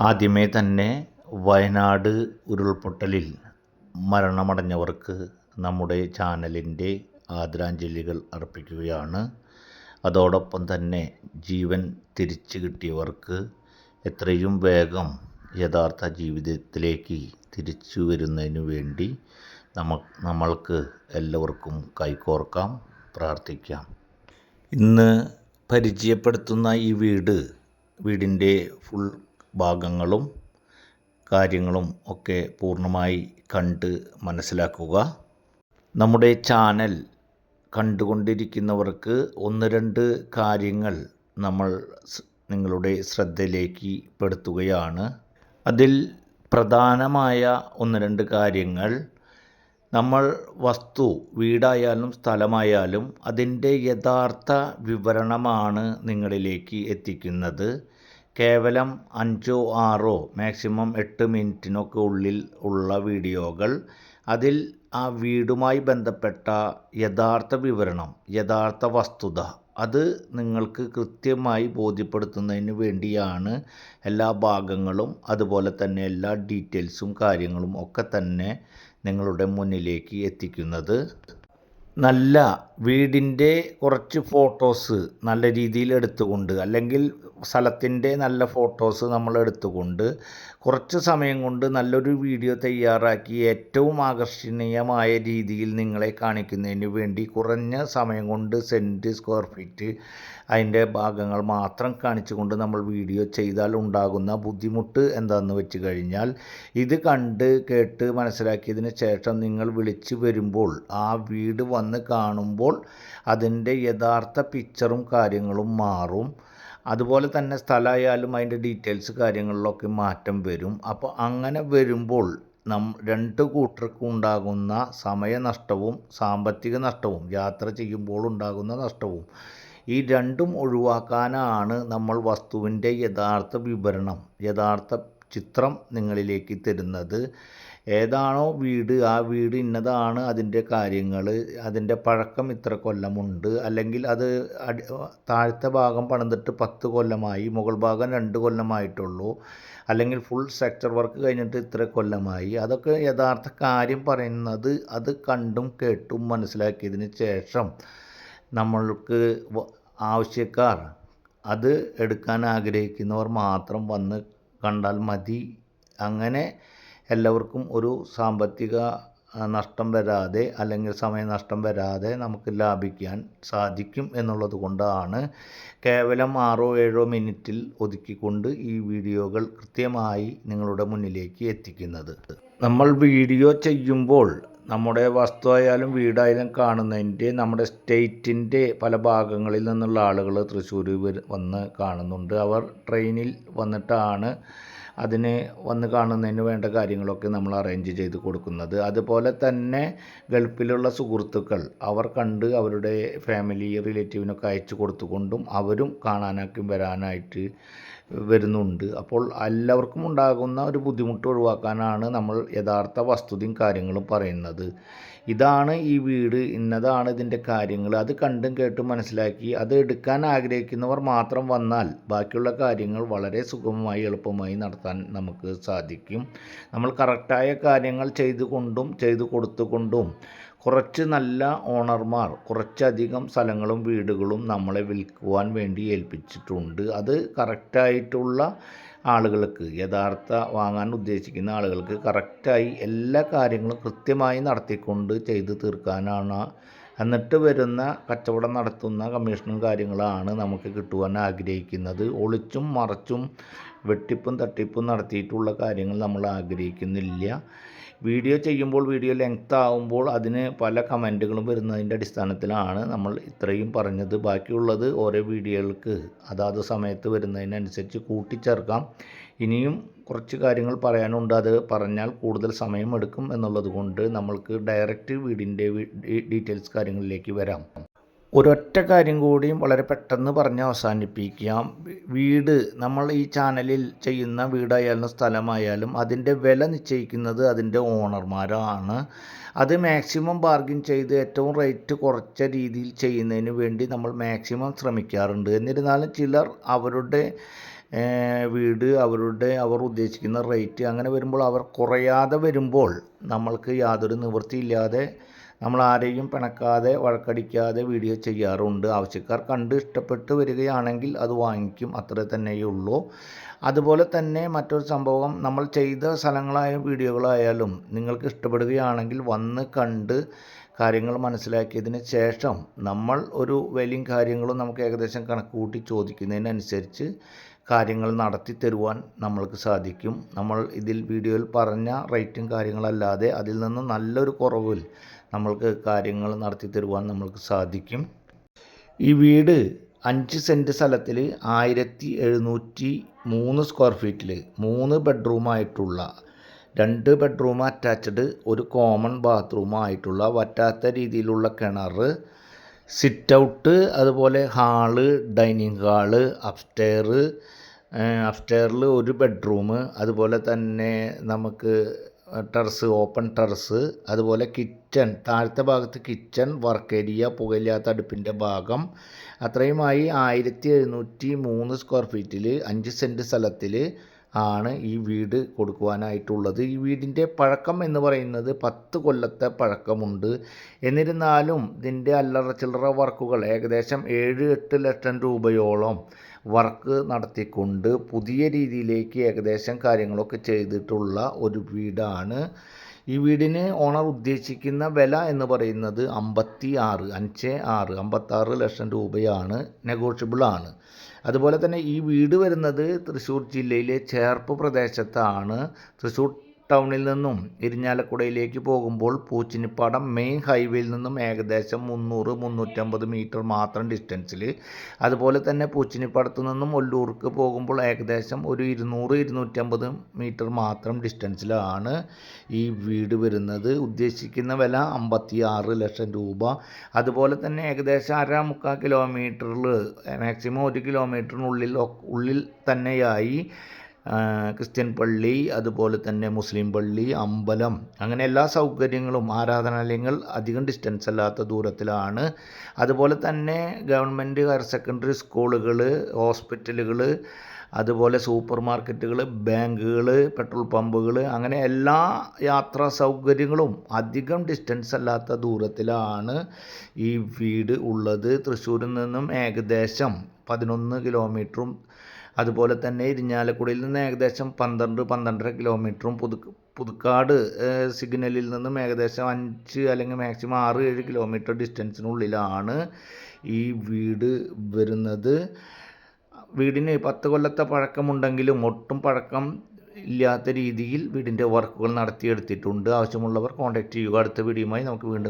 ആദ്യമേ തന്നെ വയനാട് ഉരുൾപൊട്ടലിൽ മരണമടഞ്ഞവർക്ക് നമ്മുടെ ചാനലിന്റെ ആദരാഞ്ജലികൾ അർപ്പിക്കുകയാണ്. അതോടൊപ്പം തന്നെ ജീവൻ തിരിച്ചു കിട്ടിയവർക്ക് എത്രയും വേഗം യഥാർത്ഥ ജീവിതത്തിലേക്ക് തിരിച്ചു വരുന്നതിന് വേണ്ടി നമ്മ നമ്മൾക്ക് എല്ലാവർക്കും കൈകോർക്കാം പ്രാർത്ഥിക്കാം. ഇന്ന് പരിചയപ്പെടുത്തുന്ന ഈ വീട് വീടിന്റെ ഫുൾ ഭാഗങ്ങളും കാര്യങ്ങളും ഒക്കെ പൂർണമായി കണ്ട് മനസ്സിലാക്കുക. നമ്മുടെ ചാനൽ കണ്ടുകൊണ്ടിരിക്കുന്നവർക്ക് ഒന്ന് രണ്ട് കാര്യങ്ങൾ നമ്മൾ നിങ്ങളുടെ ശ്രദ്ധയിലേക്ക് പെടുത്തുകയാണ്. അതിൽ പ്രധാനമായ ഒന്ന് രണ്ട് കാര്യങ്ങൾ. നമ്മൾ വസ്തു വീടായാലും സ്ഥലമായാലും അതിന്റെ യഥാർത്ഥ വിവരണമാണ് നിങ്ങളിലേക്ക് എത്തിക്കുന്നത്. കേവലം അഞ്ചോ ആറോ മാക്സിമം എട്ട് മിനിറ്റിനൊക്കെ ഉള്ളിൽ ഉള്ള വീഡിയോകൾ. അതിൽ ആ വീടുമായി ബന്ധപ്പെട്ട യഥാർത്ഥ വിവരണം യഥാർത്ഥ വസ്തുത അത് നിങ്ങൾക്ക് കൃത്യമായി ബോധ്യപ്പെടുത്തുന്നതിന് വേണ്ടിയാണ് എല്ലാ ഭാഗങ്ങളും അതുപോലെ തന്നെ എല്ലാ ഡീറ്റെയിൽസും കാര്യങ്ങളും ഒക്കെ തന്നെ നിങ്ങളുടെ മുന്നിലേക്ക് എത്തിക്കുന്നത്. നല്ല വീടിന്റെ കുറച്ച് ഫോട്ടോസ് നല്ല രീതിയിൽ എടുത്തുകൊണ്ട് അല്ലെങ്കിൽ സ്ഥലത്തിന്റെ നല്ല ഫോട്ടോസ് നമ്മൾ എടുത്തുകൊണ്ട് കുറച്ച് സമയം കൊണ്ട് നല്ലൊരു വീഡിയോ തയ്യാറാക്കി ഏറ്റവും ആകർഷണീയമായ രീതിയിൽ നിങ്ങളെ കാണിക്കുന്നതിന് വേണ്ടി കുറഞ്ഞ സമയം കൊണ്ട് സെന്റ് സ്ക്വയർ ഫീറ്റ് അതിന്റെ ഭാഗങ്ങൾ മാത്രം കാണിച്ചുകൊണ്ട് നമ്മൾ വീഡിയോ ചെയ്താൽ ഉണ്ടാകുന്ന ബുദ്ധിമുട്ട് എന്താണെന്ന് വെച്ച് കഴിഞ്ഞാൽ ഇത് കണ്ട് കേട്ട് മനസ്സിലാക്കിയതിന് ശേഷം നിങ്ങൾ വിളിച്ച് വരുമ്പോൾ ആ വീട് വന്ന് കാണുമ്പോൾ അതിന്റെ യഥാർത്ഥ പിക്ചറും കാര്യങ്ങളും മാറും. അതുപോലെ തന്നെ സ്ഥലമായാലും അതിന്റെ ഡീറ്റെയിൽസ് കാര്യങ്ങളിലൊക്കെ മാറ്റം വരും. അപ്പോൾ അങ്ങനെ വരുമ്പോൾ നം രണ്ട് കൂട്ടർക്കും ഉണ്ടാകുന്ന സമയനഷ്ടവും സാമ്പത്തിക നഷ്ടവും യാത്ര ചെയ്യുമ്പോൾ ഉണ്ടാകുന്ന നഷ്ടവും ഈ രണ്ടും ഒഴിവാക്കാനാണ് നമ്മൾ വസ്തുവിന്റെ യഥാർത്ഥ വിവരണം യഥാർത്ഥ ചിത്രം നിങ്ങളിലേക്ക് തരുന്നത്. ഏതാണോ വീട് ആ വീട് ഇന്നതാണ് അതിന്റെ കാര്യങ്ങൾ. അതിന്റെ പഴക്കം ഇത്ര കൊല്ലമുണ്ട്. അല്ലെങ്കിൽ അത് അടി താഴത്തെ ഭാഗം പണിതിട്ട് പത്ത് കൊല്ലമായി മുകൾ ഭാഗം രണ്ട് കൊല്ലമായിട്ടുള്ളൂ. അല്ലെങ്കിൽ ഫുൾ സ്ട്രക്ചർ വർക്ക് കഴിഞ്ഞിട്ട് ഇത്ര കൊല്ലമായി. അതൊക്കെ യഥാർത്ഥ കാര്യം പറയുന്നത് അത് കണ്ടും കേട്ടും മനസ്സിലാക്കിയതിന് ശേഷം നമ്മൾക്ക് ആവശ്യക്കാർ അത് എടുക്കാൻ ആഗ്രഹിക്കുന്നവർ മാത്രം വന്ന് കണ്ടാൽ മതി. അങ്ങനെ എല്ലാവർക്കും ഒരു സാമ്പത്തിക നഷ്ടം വരാതെ അല്ലെങ്കിൽ സമയനഷ്ടം വരാതെ നമുക്ക് ലാഭിക്കാൻ സാധിക്കും എന്നുള്ളത് കൊണ്ടാണ് കേവലം ആറോ ഏഴോ മിനിറ്റിൽ ഒതുക്കിക്കൊണ്ട് ഈ വീഡിയോകൾ കൃത്യമായി നിങ്ങളുടെ മുന്നിലേക്ക് എത്തിക്കുന്നത്. നമ്മൾ വീഡിയോ ചെയ്യുമ്പോൾ നമ്മുടെ വസ്തുവായാലും വീടായാലും കാണുന്നതിന്റെ നമ്മുടെ സ്റ്റേറ്റിന്റെ പല ഭാഗങ്ങളിൽ നിന്നുള്ള ആളുകൾ തൃശ്ശൂർ വന്ന് കാണുന്നുണ്ട്. അവർ ട്രെയിനിൽ വന്നിട്ടാണ് അതിന് വന്ന് കാണുന്നതിന് വേണ്ട കാര്യങ്ങളൊക്കെ നമ്മൾ അറേഞ്ച് ചെയ്ത് കൊടുക്കുന്നത്. അതുപോലെ തന്നെ ഗൾഫിലുള്ള സുഹൃത്തുക്കൾ അവർ കണ്ട് അവരുടെ ഫാമിലി റിലേറ്റീവിനൊക്കെ അയച്ചു കൊടുത്തുകൊണ്ടും അവരും കാണാനാക്കി വരാനായിട്ട് വരുന്നുണ്ട്. അപ്പോൾ എല്ലാവർക്കും ഉണ്ടാകുന്ന ഒരു ബുദ്ധിമുട്ട് ഒഴിവാക്കാനാണ് നമ്മൾ യഥാർത്ഥ വസ്തുതയും കാര്യങ്ങളും പറയുന്നത്. ഇതാണ് ഈ വീട് ഇന്നതാണ് ഇതിന്റെ കാര്യങ്ങൾ. അത് കണ്ടും കേട്ടും മനസ്സിലാക്കി അത് എടുക്കാൻ ആഗ്രഹിക്കുന്നവർ മാത്രം വന്നാൽ ബാക്കിയുള്ള കാര്യങ്ങൾ വളരെ സുഗമമായി എളുപ്പമായി നടത്താൻ നമുക്ക് സാധിക്കും. നമ്മൾ കറക്റ്റായ കാര്യങ്ങൾ ചെയ്തുകൊണ്ടും ചെയ്തു കൊടുത്തുകൊണ്ടും കുറച്ച് നല്ല ഓണർമാർ കുറച്ചധികം സ്ഥലങ്ങളും വീടുകളും നമ്മളെ വിൽക്കുവാൻ വേണ്ടി ഏൽപ്പിച്ചിട്ടുണ്ട്. അത് കറക്റ്റായിട്ടുള്ള ആളുകൾക്ക് യഥാർത്ഥ വാങ്ങാൻ ഉദ്ദേശിക്കുന്ന ആളുകൾക്ക് കറക്റ്റായി എല്ലാ കാര്യങ്ങളും കൃത്യമായി നടത്തിക്കൊണ്ട് ചെയ്തു തീർക്കാനാണ്. എന്നിട്ട് വരുന്ന കച്ചവടം നടത്തുന്ന കമ്മീഷനും കാര്യങ്ങളാണ് നമുക്ക് കിട്ടുവാൻ ആഗ്രഹിക്കുന്നത്. ഒളിച്ചും മറച്ചും വെട്ടിപ്പും തട്ടിപ്പും നടത്തിയിട്ടുള്ള കാര്യങ്ങൾ നമ്മൾ ആഗ്രഹിക്കുന്നില്ല. വീഡിയോ ചെയ്യുമ്പോൾ വീഡിയോ ലെങ്ത് ആവുമ്പോൾ അതിന് പല കമന്റുകളും വരുന്നതിന്റെ അടിസ്ഥാനത്തിലാണ് നമ്മൾ ഇത്രയും പറഞ്ഞത്. ബാക്കിയുള്ളത് ഓരോ വീഡിയോകൾക്ക് അതാത് സമയത്ത് വരുന്നതിനനുസരിച്ച് കൂട്ടിച്ചേർക്കാം. ഇനിയും കുറച്ച് കാര്യങ്ങൾ പറയാനുണ്ട്. അത് പറഞ്ഞാൽ കൂടുതൽ സമയമെടുക്കും എന്നുള്ളത് കൊണ്ട് നമ്മൾക്ക് ഡയറക്റ്റ് വീടിന്റെ ഡീറ്റെയിൽസ് കാര്യങ്ങളിലേക്ക് വരാം. ഒരൊറ്റ കാര്യം കൂടിയും വളരെ പെട്ടെന്ന് പറഞ്ഞ് അവസാനിപ്പിക്കാം. വീട് നമ്മൾ ഈ ചാനലിൽ ചെയ്യുന്ന വീടായാലും സ്ഥലമായാലും അതിന്റെ വില നിശ്ചയിക്കുന്നത് അതിന്റെ ഓണർമാരാണ്. അത് മാക്സിമം ബാർഗിൻ ചെയ്ത് ഏറ്റവും റേറ്റ് കുറച്ച രീതിയിൽ ചെയ്യുന്നതിന് വേണ്ടി നമ്മൾ മാക്സിമം ശ്രമിക്കാറുണ്ട്. എന്നിരുന്നാലും ചിലർ അവരുടെ വീട് അവരുടെ അവർ ഉദ്ദേശിക്കുന്ന റേറ്റ് അങ്ങനെ വരുമ്പോൾ അവർ കുറയാതെ വരുമ്പോൾ നമ്മൾക്ക് യാതൊരു നിവൃത്തിയില്ലാതെ നമ്മൾ ആരെയും പിണക്കാതെ വഴക്കടിക്കാതെ വീഡിയോ ചെയ്യാറുണ്ട്. ആവശ്യക്കാർ കണ്ട് ഇഷ്ടപ്പെട്ട് വരികയാണെങ്കിൽ അത് വാങ്ങിക്കും. അത്ര തന്നെയുള്ളൂ. അതുപോലെ തന്നെ മറ്റൊരു സംഭവം നമ്മൾ ചെയ്ത സ്ഥലങ്ങളായ വീഡിയോകളായാലും നിങ്ങൾക്ക് ഇഷ്ടപ്പെടുകയാണെങ്കിൽ വന്ന് കണ്ട് കാര്യങ്ങൾ മനസ്സിലാക്കിയതിന് ശേഷം നമ്മൾ ഒരു വിലയും കാര്യങ്ങളും നമുക്ക് ഏകദേശം കണക്ക് കൂട്ടി ചോദിക്കുന്നതിനനുസരിച്ച് കാര്യങ്ങൾ നടത്തി തരുവാൻ നമ്മൾക്ക് സാധിക്കും. നമ്മൾ ഇതിൽ വീഡിയോയിൽ പറഞ്ഞ റേറ്റും കാര്യങ്ങളല്ലാതെ അതിൽ നിന്ന് നല്ലൊരു കുറവിൽ നമ്മൾക്ക് കാര്യങ്ങൾ നടത്തി തരുവാൻ നമ്മൾക്ക് സാധിക്കും. ഈ വീട് അഞ്ച് സെന്റ് സ്ഥലത്തിൽ ആയിരത്തി എഴുന്നൂറ്റി മൂന്ന് സ്ക്വയർ ഫീറ്റിൽ മൂന്ന് ബെഡ്റൂമായിട്ടുള്ള രണ്ട് ബെഡ്റൂം അറ്റാച്ച്ഡ് ഒരു കോമൺ ബാത്റൂമായിട്ടുള്ള വറ്റാത്ത രീതിയിലുള്ള കിണർ സിറ്റ് ഔട്ട് അതുപോലെ ഹാൾ ഡൈനിങ് ഹാൾ അപ്സ്റ്റെയർ അപ്സ്റ്റെയറിൽ ഒരു ബെഡ്റൂം അതുപോലെ തന്നെ നമുക്ക് ടെറസ് ഓപ്പൺ ടെറസ് അതുപോലെ കിച്ചൺ താഴത്തെ ഭാഗത്ത് കിച്ചൺ വർക്ക് ഏരിയ പുകയില്ലാത്ത അടുപ്പിന്റെ ഭാഗം. അത്രയുമായി ആയിരത്തി എഴുന്നൂറ്റി മൂന്ന് സ്ക്വയർ ഫീറ്റിൽ അഞ്ച് സെന്റ് സ്ഥലത്തിൽ ആണ് ഈ വീട് കൊടുക്കുവാനായിട്ടുള്ളത്. ഈ വീടിന്റെ പഴക്കം എന്ന് പറയുന്നത് പത്ത് കൊല്ലത്തെ പഴക്കമുണ്ട്. എന്നിരുന്നാലും ഇതിന്റെ അല്ലറ ചില്ലറ വർക്കുകൾ ഏകദേശം ഏഴ് എട്ട് ലക്ഷം രൂപയോളം വർക്ക് നടത്തിക്കൊണ്ട് പുതിയ രീതിയിലേക്ക് ഏകദേശം കാര്യങ്ങളൊക്കെ ചെയ്തിട്ടുള്ള ഒരു വീടാണ്. ഈ വീടിന് ഓണർ ഉദ്ദേശിക്കുന്ന വില എന്ന് പറയുന്നത് അമ്പത്തി ആറ് അഞ്ച് ആറ് അമ്പത്താറ് ലക്ഷം രൂപയാണ്. നെഗോഷ്യബിൾ ആണ് അതുപോലെ തന്നെ ഈ വീട് വരുന്നത് തൃശ്ശൂർ ജില്ലയിലെ ചേർപ്പ് പ്രദേശത്താണ്. തൃശ്ശൂർ ടൗണിൽ നിന്നും ഇരിഞ്ഞാലക്കുടയിലേക്ക് പോകുമ്പോൾ പൂച്ചിനിപ്പാടം മെയിൻ ഹൈവേയിൽ നിന്നും ഏകദേശം മുന്നൂറ് മുന്നൂറ്റമ്പത് മീറ്റർ മാത്രം ഡിസ്റ്റൻസിൽ. അതുപോലെ തന്നെ പൂച്ചിനിപ്പാടത്തു നിന്നും ഒല്ലൂർക്ക് പോകുമ്പോൾ ഏകദേശം ഒരു ഇരുന്നൂറ് ഇരുന്നൂറ്റമ്പത് മീറ്റർ മാത്രം ഡിസ്റ്റൻസിലാണ് ഈ വീട് വരുന്നത്. ഉദ്ദേശിക്കുന്ന വില അമ്പത്തി ആറ് ലക്ഷം രൂപ. അതുപോലെ തന്നെ ഏകദേശം അര മുക്കാൽ കിലോമീറ്ററിൽ മാക്സിമം ഒരു കിലോമീറ്ററിനുള്ളിൽ ഉള്ളിൽ തന്നെയായി ക്രിസ്ത്യൻ പള്ളി അതുപോലെ തന്നെ മുസ്ലിം പള്ളി അമ്പലം അങ്ങനെ എല്ലാ സൗകര്യങ്ങളും ആരാധനാലയങ്ങൾ അധികം ഡിസ്റ്റൻസ് അല്ലാത്ത ദൂരത്തിലാണ്. അതുപോലെ തന്നെ ഗവൺമെന്റ് ഹയർ സെക്കൻഡറി സ്കൂളുകൾ ഹോസ്പിറ്റലുകൾ അതുപോലെ സൂപ്പർ മാർക്കറ്റുകൾ ബാങ്കുകൾ പെട്രോൾ പമ്പുകൾ അങ്ങനെ എല്ലാ യാത്രാ സൗകര്യങ്ങളും അധികം ഡിസ്റ്റൻസ് അല്ലാത്ത ദൂരത്തിലാണ് ഈ വീട് ഉള്ളത്. തൃശ്ശൂരിൽ നിന്നും ഏകദേശം പതിനൊന്ന് കിലോമീറ്ററും അതുപോലെ തന്നെ ഇരിഞ്ഞാലക്കുടയിൽ നിന്ന് ഏകദേശം പന്ത്രണ്ട് പന്ത്രണ്ടര കിലോമീറ്ററും പുതു പുതുക്കാട് സിഗ്നലിൽ നിന്നും ഏകദേശം അഞ്ച് അല്ലെങ്കിൽ മാക്സിമം ആറ് ഏഴ് കിലോമീറ്റർ ഡിസ്റ്റൻസിനുള്ളിലാണ് ഈ വീട് വരുന്നത്. വീടിന് പത്ത് കൊല്ലത്തെ പഴക്കമുണ്ടെങ്കിലും ഒട്ടും പഴക്കം ഇല്ലാത്ത രീതിയിൽ വീടിന്റെ വർക്കുകൾ നടത്തിയെടുത്തിട്ടുണ്ട്. ആവശ്യമുള്ളവർ കോൺടാക്റ്റ് ചെയ്യുക. അടുത്ത വീഡിയോയുമായി നമുക്ക് വീണ്ടും